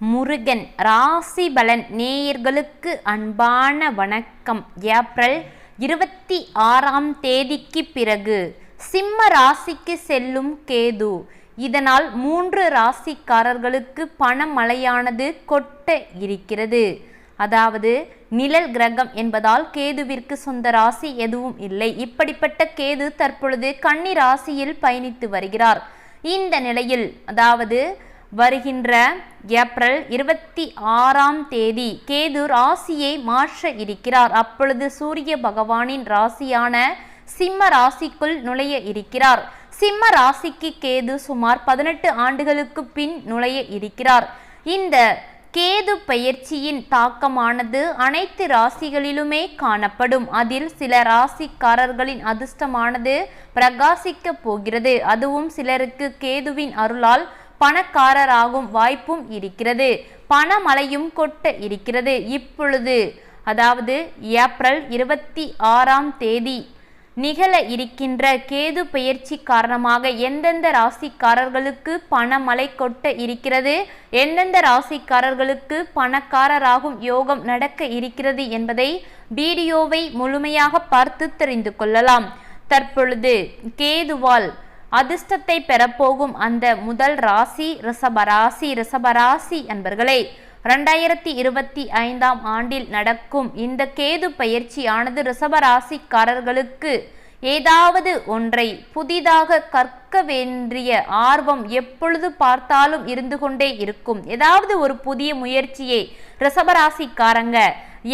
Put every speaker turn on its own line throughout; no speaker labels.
முருகன் ராசி பலன் நேயர்களுக்கு அன்பான வணக்கம். ஏப்ரல் இருபத்தி ஆறாம் தேதிக்கு பிறகு சிம்ம ராசிக்கு செல்லும் கேது. இதனால் மூன்று ராசிக்காரர்களுக்கு பணமழையானது கொட்ட இருக்கிறது. அதாவது நிழல் கிரகம் என்பதால் கேதுவிற்கு சொந்த ராசி எதுவும் இல்லை. இப்படிப்பட்ட கேது தற்பொழுது கன்னி ராசியில் பயணித்து வருகிறார். இந்த நிலையில் அதாவது வருகின்ற ஏப்ரல் இருபத்தி ஆறாம் தேதி கேது ராசியை மாற்ற இருக்கிறார். அப்பொழுது சூரிய பகவானின் ராசியான சிம்ம ராசிக்குள் நுழைய இருக்கிறார். சிம்ம ராசிக்கு கேது சுமார் பதினெட்டு ஆண்டுகளுக்கு பின் நுழைய இருக்கிறார். இந்த கேது பெயர்ச்சியின் தாக்கமானது அனைத்து ராசிகளிலுமே காணப்படும். அதில் சில ராசிக்காரர்களின் அதிர்ஷ்டமானது பிரகாசிக்கப் போகிறது. அதுவும் சிலருக்கு கேதுவின் அருளால் பணக்காரராகும் வாய்ப்பும் இருக்கிறது. பணமழையும் கொட்ட இருக்கிறது. இப்பொழுது அதாவது ஏப்ரல் இருபத்தி ஆறாம் தேதி நிகழ இருக்கின்ற கேது பெயர்ச்சி காரணமாக எந்தெந்த ராசிக்காரர்களுக்கு பணமழை கொட்ட இருக்கிறது? எந்தெந்த ராசிக்காரர்களுக்கு பணக்காரராகும் யோகம் நடக்க இருக்கிறது என்பதை வீடியோவை முழுமையாக பார்த்து தெரிந்து கொள்ளலாம். தற்பொழுது கேதுவால் அதிர்ஷ்டத்தை பெறப்போகும் அந்த முதல் ராசி ரிஷபராசி ரிஷபராசி என்பர்களே ரெண்டாயிரத்தி இருபத்தி ஐந்தாம் ஆண்டில் நடக்கும் இந்த கேது பயிற்சியானது ரிஷபராசிக்காரர்களுக்கு ஏதாவது ஒன்றை புதிதாக கற்க வேண்டிய ஆர்வம் எப்பொழுது பார்த்தாலும் இருந்து கொண்டே இருக்கும். ஏதாவது ஒரு புதிய முயற்சியை ரிஷபராசிக்காரங்க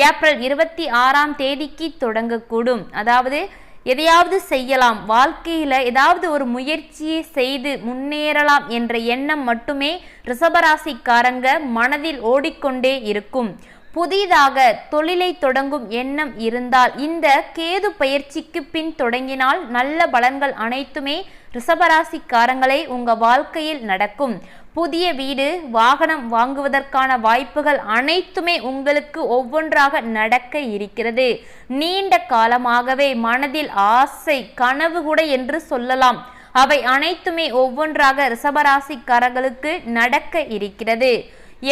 ஏப்ரல் இருபத்தி ஆறாம் தேதிக்கு தொடங்கக்கூடும். அதாவது எதையாவது செய்யலாம். வாழ்க்கையில் ஏதாவது ஒரு முயற்சியை செய்து முன்னேறலாம் என்ற எண்ணம் மட்டுமே ரிஷபராசிக்காரங்க மனதில் ஓடிக்கொண்டே இருக்கும். புதிதாக தொழிலை தொடங்கும் எண்ணம் இருந்தால் இந்த கேது பயிற்சிக்கு பின் தொடங்கினால் நல்ல பலன்கள் அனைத்துமே ரிஷபராசிக்காரங்களே உங்கள் வாழ்க்கையில் நடக்கும். புதிய வீடு வாகனம் வாங்குவதற்கான வாய்ப்புகள் அனைத்துமே உங்களுக்கு ஒவ்வொன்றாக நடக்க இருக்கிறது. நீண்ட காலமாகவே மனதில் ஆசை கனவு கூட என்று சொல்லலாம். அவை அனைத்துமே ஒவ்வொன்றாக ரிசபராசிக்காரர்களுக்கு நடக்க இருக்கிறது.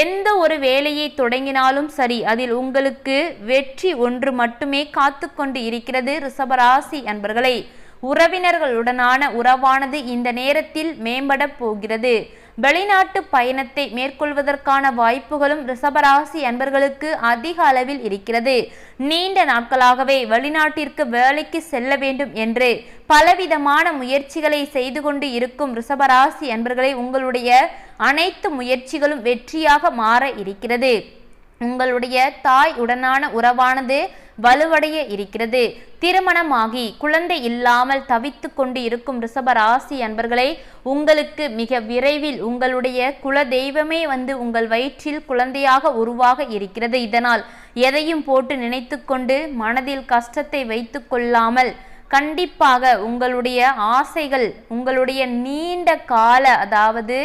எந்த ஒரு வேலையை தொடங்கினாலும் சரி அதில் உங்களுக்கு வெற்றி ஒன்று மட்டுமே காத்து கொண்டு இருக்கிறது ரிஷபராசி அன்பர்களை. உறவினர்களுடனான உறவானது இந்த நேரத்தில் மேம்பட போகிறது. வெளிநாட்டு பயணத்தை மேற்கொள்வதற்கான வாய்ப்புகளும் ரிஷபராசி அன்பர்களுக்கு அதிக அளவில் இருக்கிறது. நீண்ட நாட்களாகவே வெளிநாட்டிற்கு வேலைக்கு செல்ல வேண்டும் என்று பலவிதமான முயற்சிகளை செய்து கொண்டு இருக்கும் ரிஷபராசி அன்பர்களை உங்களுடைய அனைத்து முயற்சிகளும் வெற்றியாக மாற இருக்கிறது. உங்களுடைய தாய் உடனான உறவானது வலுவடைய இருக்கிறது. திருமணமாகி குழந்தை இல்லாமல் தவித்து கொண்டு இருக்கும் ரிஷபராசி அன்பர்களை உங்களுக்கு மிக விரைவில் உங்களுடைய குல தெய்வமே வந்து உங்கள் வயிற்றில் குழந்தையாக உருவாக இருக்கிறது. இதனால் எதையும் போட்டு நினைத்து கொண்டு மனதில் கஷ்டத்தை வைத்து கொள்ளாமல் கண்டிப்பாக உங்களுடைய ஆசைகள் உங்களுடைய நீண்ட கால அதாவது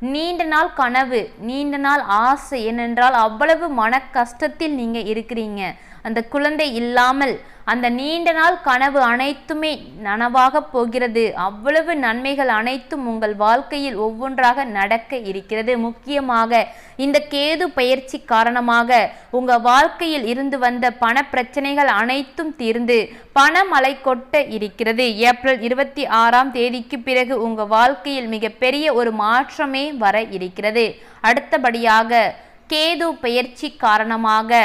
நீண்ட நாள் கனவு நீண்ட நாள் ஆசை ஏனென்றால் அவ்வளவு மன கஷ்டத்தில் நீங்கள் இருக்கிறீங்க. அந்த குழந்தை இல்லாமல் அந்த நீண்ட நாள் கனவு அனைத்துமே நனவாக போகிறது. அவ்வளவு நன்மைகள் அனைத்தும் உங்கள் வாழ்க்கையில் ஒவ்வொன்றாக நடக்க இருக்கிறது. முக்கியமாக இந்த கேது பயிற்சி காரணமாக உங்க வாழ்க்கையில் இருந்து வந்த பண பிரச்சனைகள் அனைத்தும் தீர்ந்து பணமலை கொட்ட இருக்கிறது. ஏப்ரல் இருபத்தி ஆறாம் தேதிக்கு பிறகு உங்க வாழ்க்கையில் மிகப்பெரிய ஒரு மாற்றமே வர இருக்கிறது. அடுத்தபடியாக கேது பயிற்சி காரணமாக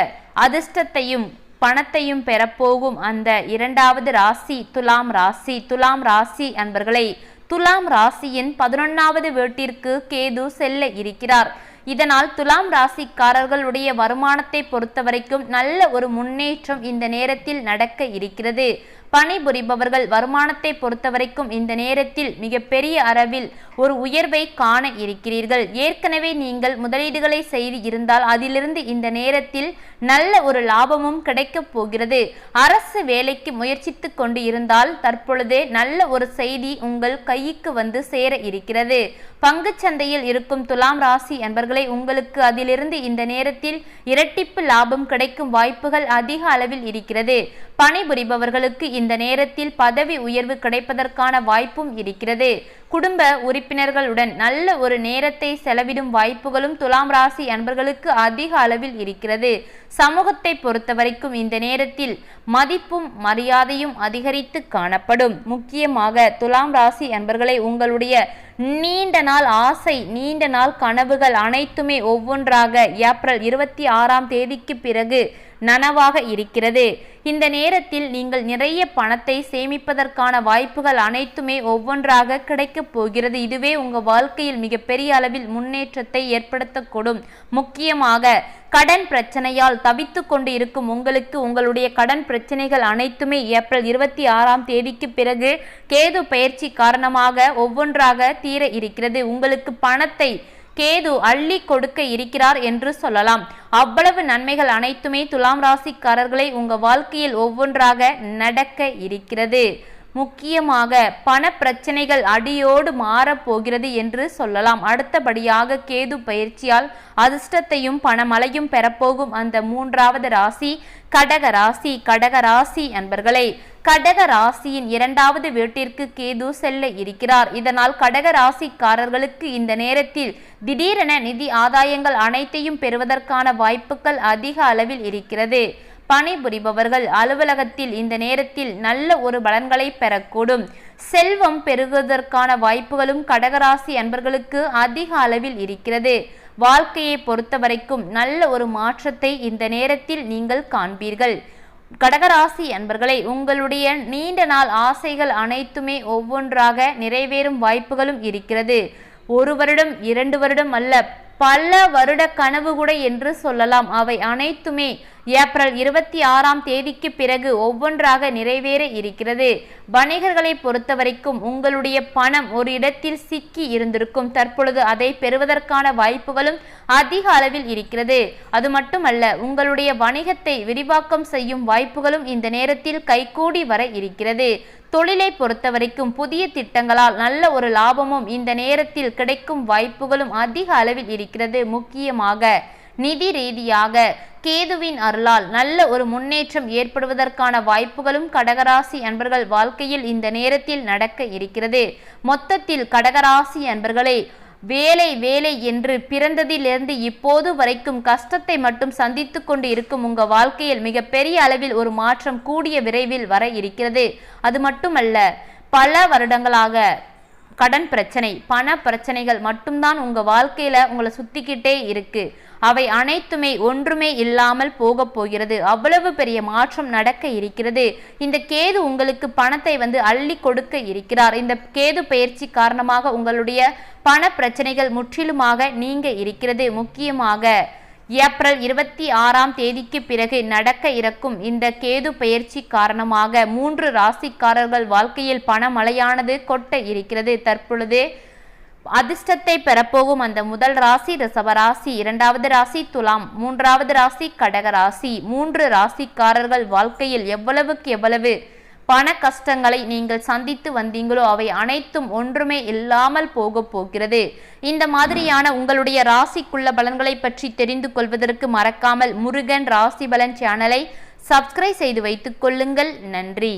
அதிர்ஷ்டத்தையும் பணத்தையும் பெறப்போகும் அந்த இரண்டாவது ராசி துலாம் ராசி. துலாம் ராசி அன்பர்களை துலாம் ராசியின் பதினொன்னாவது வீட்டிற்கு கேது செல்ல இருக்கிறார். இதனால் துலாம் ராசிக்காரர்களுடைய வருமானத்தை பொறுத்தவரைக்கும் நல்ல ஒரு முன்னேற்றம் இந்த நேரத்தில் நடக்க இருக்கிறது. பணிபுரிபவர்கள் வருமானத்தை பொறுத்தவரைக்கும் இந்த நேரத்தில் மிகப்பெரிய அளவில் ஒரு உயர்வை காண இருக்கிறீர்கள். ஏற்கனவே நீங்கள் முதலீடுகளை செய்து இருந்தால் அதிலிருந்து இந்த நேரத்தில் நல்ல ஒரு லாபமும் கிடைக்கப் போகிறது. அரசு வேலைக்கு முயற்சித்து கொண்டு இருந்தால் தற்பொழுதே நல்ல ஒரு செய்தி உங்கள் கைக்கு வந்து சேர இருக்கிறது. பங்குச்சந்தையில் இருக்கும் துலாம் ராசி என்பர்களை உங்களுக்கு அதிலிருந்து இந்த நேரத்தில் இரட்டிப்பு லாபம் கிடைக்கும் வாய்ப்புகள் அதிக அளவில் இருக்கிறது. பணிபுரிபவர்களுக்கு இந்த நேரத்தில் பதவி உயர்வு கிடைப்பதற்கான வாய்ப்பும் இருக்கிறது. குடும்ப உறுப்பினர்களுடன் நல்ல ஒரு நேரத்தை செலவிடும் வாய்ப்புகளும் துலாம் ராசி அன்பர்களுக்கு அதிக அளவில் இருக்கிறது. சமூகத்தை பொறுத்தவரைக்கும் இந்த நேரத்தில் மதிப்பும் மரியாதையும் அதிகரித்து காணப்படும். முக்கியமாக துலாம் ராசி அன்பர்களை உங்களுடைய நீண்ட நாள் ஆசை நீண்ட நாள் கனவுகள் அனைத்துமே ஒவ்வொன்றாக ஏப்ரல் இருபத்தி ஆறாம் தேதிக்கு பிறகு நனவாக இருக்கிறது. இந்த நேரத்தில் நீங்கள் நிறைய பணத்தை சேமிப்பதற்கான வாய்ப்புகள் அனைத்துமே ஒவ்வொன்றாக கிடைக்கப் போகிறது. இதுவே உங்கள் வாழ்க்கையில் மிகப்பெரிய அளவில் முன்னேற்றத்தை ஏற்படுத்தக்கூடும். முக்கியமாக கடன் பிரச்சனையால் தவித்து கொண்டு இருக்கும் உங்களுக்கு உங்களுடைய கடன் பிரச்சனைகள் அனைத்துமே ஏப்ரல் இருபத்தி ஆறாம் தேதிக்கு பிறகு கேது பயிற்சி காரணமாக ஒவ்வொன்றாக தீர இருக்கிறது. உங்களுக்கு பணத்தை கேது அள்ளி கொடுக்க இருக்கிறார் என்று சொல்லலாம். அவ்வளவு நன்மைகள் அனைத்துமே துலாம் ராசிக்காரர்களை உங்க வாழ்க்கையில் ஒவ்வொன்றாக நடக்க இருக்கிறது. முக்கியமாக பண பிரச்சனைகள் அடியோடு மாறப்போகிறது என்று சொல்லலாம். அடுத்தபடியாக கேது பயிற்சியால் அதிர்ஷ்டத்தையும் பணமழையும் பெறப்போகும் அந்த மூன்றாவது ராசி கடக ராசி கடக ராசி அன்பர்களே. கடக ராசியின் இரண்டாவது வீட்டிற்கு கேது செல்ல இருக்கிறார். இதனால் கடக ராசிக்காரர்களுக்கு இந்த நேரத்தில் திடீரென நிதி ஆதாயங்கள் அனைத்தையும் பெறுவதற்கான வாய்ப்புகள் அதிக அளவில் இருக்கிறது. பணிபுரிபவர்கள் அலுவலகத்தில் இந்த நேரத்தில் நல்ல ஒரு பலன்களை பெறக்கூடும். செல்வம் பெருகுவதற்கான வாய்ப்புகளும் கடகராசி அன்பர்களுக்கு அதிக அளவில் இருக்கிறது. வாழ்க்கையை பொறுத்தவரைக்கும் நல்ல ஒரு மாற்றத்தை இந்த நேரத்தில் நீங்கள் காண்பீர்கள். கடகராசி அன்பர்களை உங்களுடைய நீண்ட நாள் ஆசைகள் அனைத்துமே ஒவ்வொன்றாக நிறைவேறும் வாய்ப்புகளும் இருக்கிறது. ஒரு வருடம் இரண்டு வருடம் அல்ல பல வருட கனவு கூட என்று சொல்லலாம். அவை அனைத்துமே ஏப்ரல் இருபத்தி ஆறாம் தேதிக்கு பிறகு ஒவ்வொன்றாக நிறைவேற இருக்கிறது. வணிகர்களை பொறுத்தவரைக்கும் உங்களுடைய பணம் ஒரு இடத்தில் சிக்கி இருந்திருக்கும். தற்பொழுது அதை பெறுவதற்கான வாய்ப்புகளும் அதிக அளவில் இருக்கிறது. அது மட்டுமல்ல உங்களுடைய வணிகத்தை விரிவாக்கம் செய்யும் வாய்ப்புகளும் இந்த நேரத்தில் கைகூடி வர இருக்கிறது. தொழிலை பொறுத்தவரைக்கும் புதிய திட்டங்களால் நல்ல ஒரு லாபமும் இந்த நேரத்தில் கிடைக்கும் வாய்ப்புகளும் அதிக அளவில் இருக்கிறது. முக்கியமாக நிதி ரீதியாக கேதுவின் அருளால் நல்ல ஒரு முன்னேற்றம் ஏற்படுவதற்கான வாய்ப்புகளும் கடகராசி அன்பர்கள் வாழ்க்கையில் இந்த நேரத்தில் நடக்க இருக்கிறது. மொத்தத்தில் கடகராசி அன்பர்களே வேலை வேலை என்று பிறந்ததிலிருந்து இப்போது வரைக்கும் கஷ்டத்தை மட்டும் சந்தித்து கொண்டு இருக்கும் உங்க வாழ்க்கையில் மிகப்பெரிய அளவில் ஒரு மாற்றம் கூடிய விரைவில் வர இருக்கிறது. அது மட்டுமல்ல பல வருடங்களாக கடன் பிரச்சனை பண பிரச்சனைகள் மட்டும்தான் உங்கள் வாழ்க்கையில் உங்களை சுத்திக்கிட்டே இருக்குது அவை அனைத்துமே ஒன்றுமே இல்லாமல் போக போகிறது. அவ்வளவு பெரிய மாற்றம் நடக்க இருக்கிறது. இந்த கேது உங்களுக்கு பணத்தை வந்து அள்ளி கொடுக்க இருக்கிறார். இந்த கேது பயிற்சி காரணமாக உங்களுடைய பண பிரச்சனைகள் முற்றிலுமாக நீங்க இருக்கிறது. முக்கியமாக ஏப்ரல் இருபத்தி ஆறாம் தேதிக்கு பிறகு நடக்க இருக்கும் இந்த கேது பயிற்சி காரணமாக மூன்று ராசிக்காரர்கள் வாழ்க்கையில் பணமழையானது கொட்ட இருக்கிறது. தற்பொழுது அதிர்ஷ்டத்தை பெறப்போகும் அந்த முதல் ராசி ரிசவராசி இரண்டாவது ராசி துலாம் மூன்றாவது ராசி கடக ராசி. மூன்று ராசிக்காரர்கள் வாழ்க்கையில் எவ்வளவுக்கு எவ்வளவு பண கஷ்டங்களை நீங்கள் சந்தித்து வந்தீங்களோ அவை அனைத்தும் ஒன்றுமே இல்லாமல் போக போகிறது. இந்த மாதிரியான உங்களுடைய ராசிக்குள்ள பலன்களை பற்றி தெரிந்து கொள்வதற்கு மறக்காமல் முருகன் ராசி பலன் சேனலை சப்ஸ்கிரைப் செய்து வைத்துக் கொள்ளுங்கள். நன்றி.